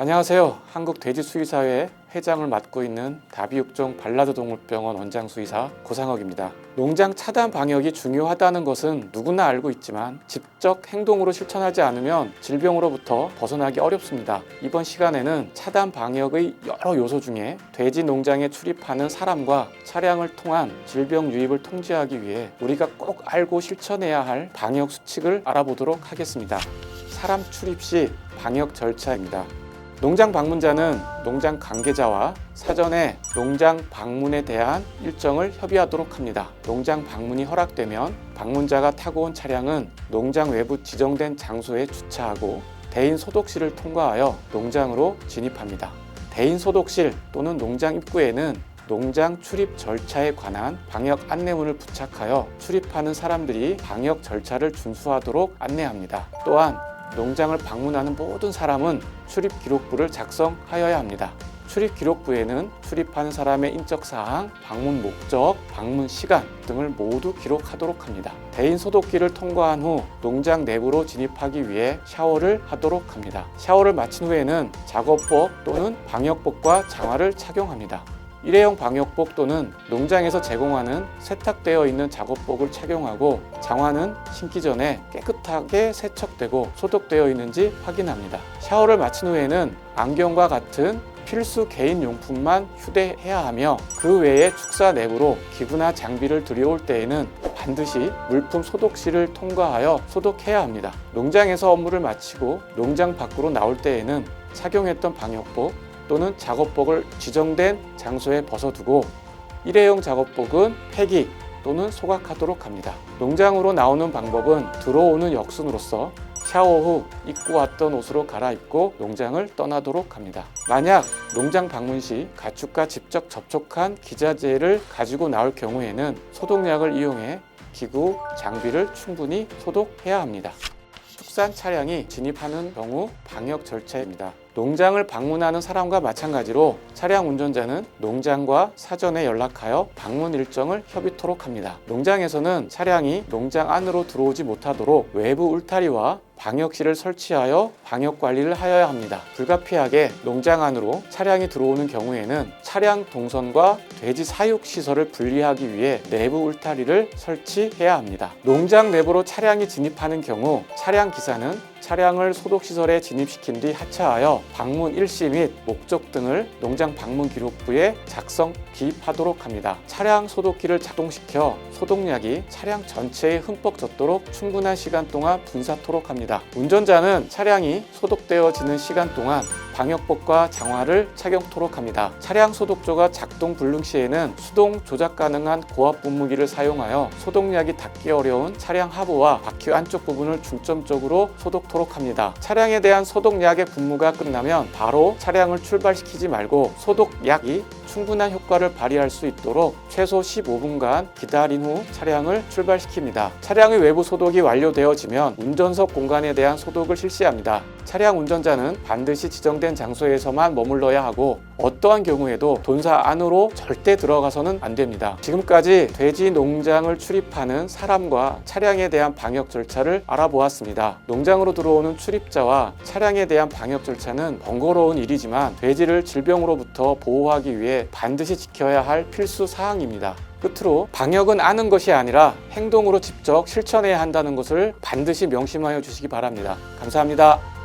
안녕하세요. 한국돼지수의사회 회장을 맡고 있는 다비육종 발라드 동물병원 원장 수의사 고상혁입니다. 농장 차단 방역이 중요하다는 것은 누구나 알고 있지만 직접 행동으로 실천하지 않으면 질병으로부터 벗어나기 어렵습니다. 이번 시간에는 차단 방역의 여러 요소 중에 돼지 농장에 출입하는 사람과 차량을 통한 질병 유입을 통제하기 위해 우리가 꼭 알고 실천해야 할 방역 수칙을 알아보도록 하겠습니다. 사람 출입 시 방역 절차입니다. 농장 방문자는 농장 관계자와 사전에 농장 방문에 대한 일정을 협의하도록 합니다. 농장 방문이 허락되면 방문자가 타고 온 차량은 농장 외부 지정된 장소에 주차하고 대인 소독실을 통과하여 농장으로 진입합니다. 대인 소독실 또는 농장 입구에는 농장 출입 절차에 관한 방역 안내문을 부착하여 출입하는 사람들이 방역 절차를 준수하도록 안내합니다. 또한 농장을 방문하는 모든 사람은 출입 기록부를 작성하여야 합니다. 출입 기록부에는 출입하는 사람의 인적 사항, 방문 목적, 방문 시간 등을 모두 기록하도록 합니다. 대인 소독기를 통과한 후 농장 내부로 진입하기 위해 샤워를 하도록 합니다. 샤워를 마친 후에는 작업복 또는 방역복과 장화를 착용합니다. 일회용 방역복 또는 농장에서 제공하는 세탁되어 있는 작업복을 착용하고 장화는 신기 전에 깨끗하게 세척되고 소독되어 있는지 확인합니다. 샤워를 마친 후에는 안경과 같은 필수 개인 용품만 휴대해야 하며 그 외에 축사 내부로 기구나 장비를 들여올 때에는 반드시 물품 소독실을 통과하여 소독해야 합니다. 농장에서 업무를 마치고 농장 밖으로 나올 때에는 착용했던 방역복 또는 작업복을 지정된 장소에 벗어두고 일회용 작업복은 폐기 또는 소각하도록 합니다. 농장으로 나오는 방법은 들어오는 역순으로서 샤워 후 입고 왔던 옷으로 갈아입고 농장을 떠나도록 합니다. 만약 농장 방문 시 가축과 직접 접촉한 기자재를 가지고 나올 경우에는 소독약을 이용해 기구, 장비를 충분히 소독해야 합니다. 축산 차량이 진입하는 경우 방역 절차입니다. 농장을 방문하는 사람과 마찬가지로 차량 운전자는 농장과 사전에 연락하여 방문 일정을 협의토록 합니다. 농장에서는 차량이 농장 안으로 들어오지 못하도록 외부 울타리와 방역실을 설치하여 방역 관리를 하여야 합니다. 불가피하게 농장 안으로 차량이 들어오는 경우에는 차량 동선과 돼지 사육 시설을 분리하기 위해 내부 울타리를 설치해야 합니다. 농장 내부로 차량이 진입하는 경우 차량 기사는 차량을 소독시설에 진입시킨 뒤 하차하여 방문 일시 및 목적 등을 농장 방문 기록부에 작성 기입하도록 합니다. 차량 소독기를 작동시켜 소독약이 차량 전체에 흠뻑 젖도록 충분한 시간 동안 분사토록 합니다. 운전자는 차량이 소독되어지는 시간 동안 방역복과 장화를 착용토록 합니다. 차량 소독조가 작동 불능 시에는 수동 조작 가능한 고압 분무기를 사용하여 소독약이 닿기 어려운 차량 하부와 바퀴 안쪽 부분을 중점적으로 소독토록 합니다. 차량에 대한 소독약의 분무가 끝나면 바로 차량을 출발시키지 말고 소독약이 충분한 효과를 발휘할 수 있도록 최소 15분간 기다린 후 차량을 출발시킵니다. 차량의 외부 소독이 완료되어지면 운전석 공간에 대한 소독을 실시합니다. 차량 운전자는 반드시 지정된 장소에서만 머물러야 하고 어떠한 경우에도 본사 안으로 절대 들어가서는 안 됩니다. 지금까지 돼지 농장을 출입하는 사람과 차량에 대한 방역 절차를 알아보았습니다. 농장으로 들어오는 출입자와 차량에 대한 방역 절차는 번거로운 일이지만 돼지를 질병으로부터 보호하기 위해 반드시 지켜야 할 필수 사항입니다. 끝으로 방역은 아는 것이 아니라 행동으로 직접 실천해야 한다는 것을 반드시 명심하여 주시기 바랍니다. 감사합니다.